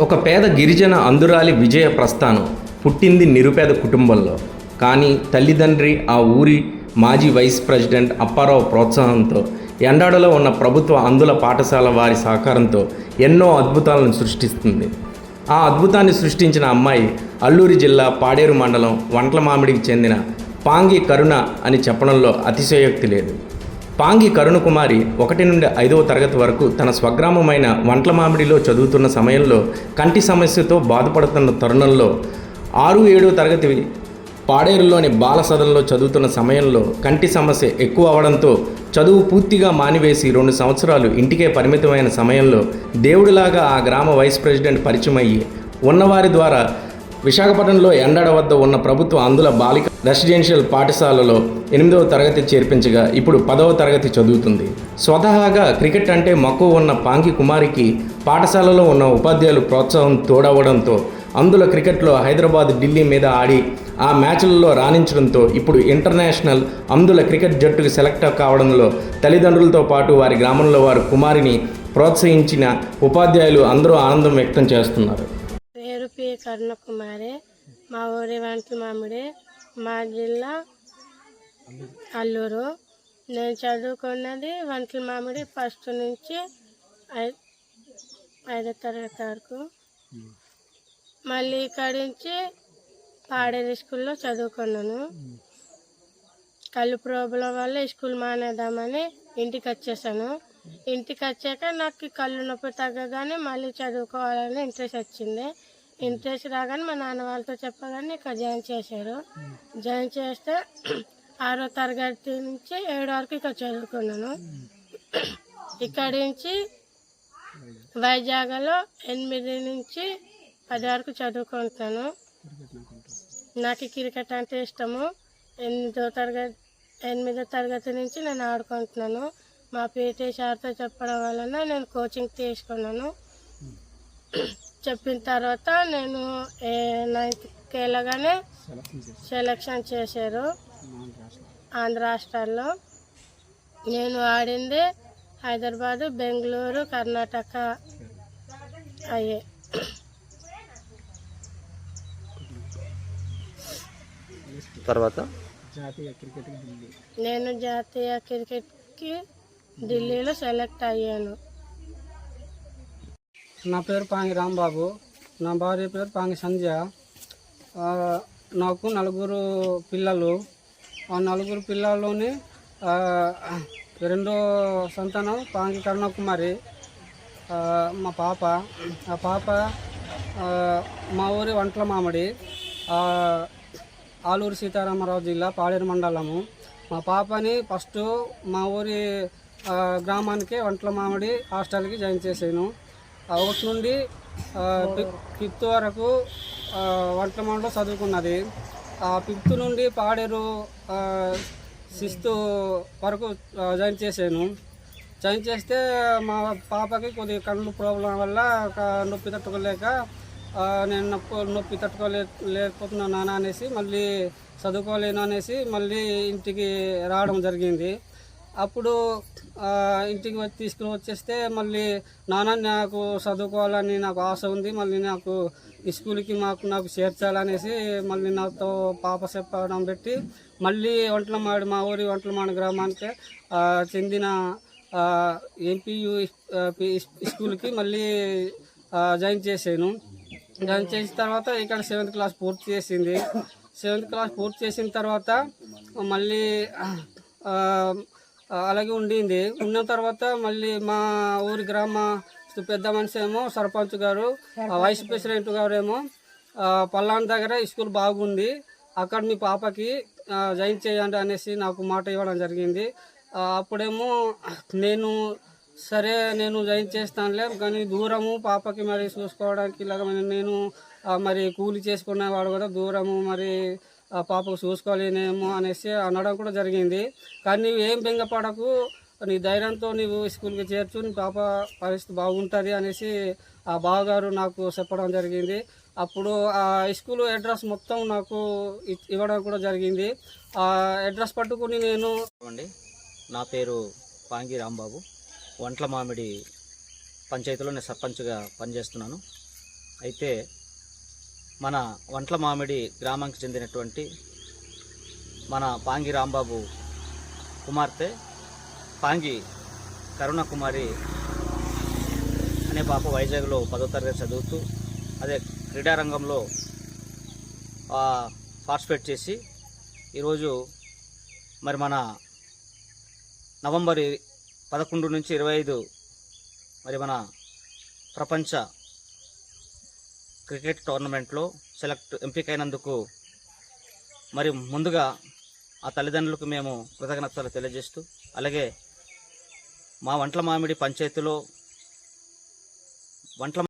ఒక పేద గిరిజన అందురాలి విజయ ప్రస్థానం పుట్టింది నిరుపేద కుటుంబంలో. కానీ తల్లిదండ్రి ఆ ఊరి మాజీ వైస్ ప్రెసిడెంట్ అప్పారావు ప్రోత్సాహంతో ఎండాడలో ఉన్న ప్రభుత్వ అందుల పాఠశాల వారి సహకారంతో ఎన్నో అద్భుతాలను సృష్టిస్తుంది. ఆ అద్భుతాన్ని సృష్టించిన అమ్మాయి అల్లూరి జిల్లా పాడేరు మండలం వంట్ల మామిడికి చెందిన పాంగి కరుణ అని చెప్పడంలో అతిశయోక్తి లేదు. పాంగి కరుణకుమారి ఒకటి నుండి ఐదవ తరగతి వరకు తన స్వగ్రామమైన వంట్లమామిడిలో చదువుతున్న సమయంలో కంటి సమస్యతో బాధపడుతున్న తరుణంలో ఆరు ఏడవ తరగతి పాడేరులోని బాల సదనలో చదువుతున్న సమయంలో కంటి సమస్య ఎక్కువ అవడంతో చదువు పూర్తిగా మానివేసి రెండు సంవత్సరాలు ఇంటికే పరిమితమైన సమయంలో దేవుడిలాగా ఆ గ్రామ వైస్ ప్రెసిడెంట్ పరిచయం అయ్యి ఉన్నవారి ద్వారా విశాఖపట్నంలో ఎండాడ వద్ద ఉన్న ప్రభుత్వ అందుల బాలిక రెసిడెన్షియల్ పాఠశాలలో ఎనిమిదవ తరగతి చేర్పించగా ఇప్పుడు పదవ తరగతి చదువుతుంది. స్వతహాగా క్రికెట్ అంటే మక్కువ ఉన్న పాంకి కుమారికి పాఠశాలలో ఉన్న ఉపాధ్యాయులు ప్రోత్సాహం తోడవడంతో అందుల క్రికెట్లో హైదరాబాద్ ఢిల్లీ మీద ఆడి ఆ మ్యాచ్లలో రాణించడంతో ఇప్పుడు ఇంటర్నేషనల్ అందుల క్రికెట్ జట్టుకు సెలెక్ట్ కావడంలో తల్లిదండ్రులతో పాటు వారి గ్రామంలో వారు కుమారిని ప్రోత్సహించిన ఉపాధ్యాయులు అందరూ ఆనందం వ్యక్తం చేస్తున్నారు. కరుణకుమారి మా ఊరి వంటి మామిడి మా జిల్లా అల్లూరు. నేను చదువుకున్నది వంటల మామిడి ఫస్ట్ నుంచి ఐ- ఐదో తరగతి వరకు. మళ్ళీ ఇక్కడి నుంచి పాడేరు స్కూల్లో చదువుకున్నాను. కళ్ళు ప్రాబ్లం వల్ల స్కూల్ మానేద్దామని ఇంటికి వచ్చేసాను. ఇంటికి వచ్చాక నాకు కళ్ళు నొప్పి తగ్గగానే మళ్ళీ చదువుకోవాలని ఇంట్రెస్ట్ వచ్చింది. ఇంట్రెస్ట్ రాగానే మా నాన్న వాళ్ళతో చెప్పగానే ఇక్కడ జాయిన్ చేశారు. జాయిన్ చేస్తే ఆరో తరగతి నుంచి ఏడు వరకు ఇక్కడ చదువుకున్నాను. ఇక్కడి నుంచి వైజాగ్లో ఎనిమిది నుంచి పది వరకు చదువుకుంటాను. నాకు క్రికెట్ అంటే ఇష్టము. ఎనిమిదో తరగతి ఎనిమిదో తరగతి నుంచి నేను ఆడుకుంటున్నాను. మా పీటీ సార్తో చెప్పడం వలన నేను కోచింగ్ తీసుకున్నాను. చెప్పిన తర్వాత నేను ఏ నైన్త్కి వెళ్ళగానే సెలెక్షన్ చేశారు ఆంధ్ర రాష్ట్రాల్లో. నేను ఆడింది హైదరాబాదు బెంగళూరు కర్ణాటక అయ్యే. తర్వాత? నేను జాతీయ క్రికెట్కి ఢిల్లీలో సెలెక్ట్ అయ్యాను. నా పేరు పాంగి రాంబాబు. నా భార్య పేరు పాంగి సంధ్య. నాకు నలుగురు పిల్లలు. ఆ నలుగురు పిల్లల్లోని రెండో సంతానం పాంగి కరుణకుమారి. మా పాప. ఆ పాప మా ఊరి వంటల మామిడి. ఆలూరు సీతారామరావు జిల్లా పాడేరు మండలము. మా పాపని ఫస్ట్ మా ఊరి గ్రామానికి వంటల మామిడి హాస్టల్కి జాయిన్ చేసాను. ఒకటి నుండి ఫిఫ్త్ వరకు వంటమండలో చదువుకున్నది. ఆ ఫిఫ్త్ నుండి పాడేరు సిక్స్త్ వరకు జాయిన్ చేశాను. జాయిన్ చేస్తే మా పాపకి కొద్దిగా కళ్ళు ప్రాబ్లం వల్ల ఒక నొప్పి తట్టుకోలేక నేను నొప్పి నొప్పి తట్టుకోలే లేకపోతున్నాను నాన్న అనేసి మళ్ళీ చదువుకోలేను అనేసి మళ్ళీ ఇంటికి రావడం జరిగింది. అప్పుడు ఇంటికి వచ్చి తీసుకుని వచ్చేస్తే మళ్ళీ నాన్న నాకు చదువుకోవాలని నాకు ఆశ ఉంది. మళ్ళీ నాకు ఈ స్కూల్కి మాకు నాకు చేర్చాలనేసి మళ్ళీ నాతో పాప చెప్పడం పెట్టి మళ్ళీ వంటలమాడి మా ఊరి వంటలమాడి గ్రామానికి చెందిన ఎంపీయు స్కూల్కి మళ్ళీ జాయిన్ చేశాను. జాయిన్ చేసిన తర్వాత ఇక్కడ సెవెంత్ క్లాస్ పూర్తి చేసింది. సెవెంత్ క్లాస్ పూర్తి చేసిన తర్వాత మళ్ళీ అలాగే ఉండింది. ఉన్న తర్వాత మళ్ళీ మా ఊరి గ్రామ పెద్ద మనిషి ఏమో సర్పంచ్ గారు వైస్ ప్రెసిడెంట్ గారు ఏమో పల్లాన్ దగ్గర స్కూల్ బాగుంది. అక్కడ మీ పాపకి జాయిన్ చేయండి అనేసి నాకు మాట ఇవ్వడం జరిగింది. అప్పుడేమో నేను సరే నేను జాయిన్ చేస్తానులే కానీ దూరము పాపకి మరి చూసుకోవడానికి ఇలాగ నేను మరి కూలి చేసుకునేవాడు కూడా దూరము మరి ఆ పాపకు చూసుకోలేనేమో అనేసి అనడం కూడా జరిగింది. కానీ నీవు ఏం బెంగపడకు నీ ధైర్యంతో నీవు స్కూల్కి చేర్చు నీ పాప పరిస్థితి బాగుంటుంది అనేసి ఆ బావగారు నాకు చెప్పడం జరిగింది. అప్పుడు ఆ స్కూల్ అడ్రస్ మొత్తం నాకు ఇ- ఇవ్వడం కూడా జరిగింది. ఆ అడ్రస్ పట్టుకుని నేను అండి నా పేరు పాంగి రాంబాబు. వంట్ల మామిడి పంచాయతీలో నేను సర్పంచ్గా పనిచేస్తున్నాను. అయితే మన వంట్ల మామిడి గ్రామానికి చెందినటువంటి మన పాంగి రాంబాబు కుమార్తె పాంగి కరుణకుమారి అనే పాప వైజాగ్లో పదో తరగతి చదువుతూ అదే క్రీడారంగంలో పార్టిసిపేట్ చేసి ఈరోజు మరి మన నవంబర్ పదకొండు నుంచి ఇరవై ఐదు మరి మన ప్రపంచ క్రికెట్ టోర్నమెంట్లో సెలెక్ట్ ఎంపికైనందుకు మరి ముందుగా ఆ తల్లిదండ్రులకు మేము కృతజ్ఞతలు తెలియజేస్తూ అలాగే మా వంటల మామిడి పంచాయతీలో వంటల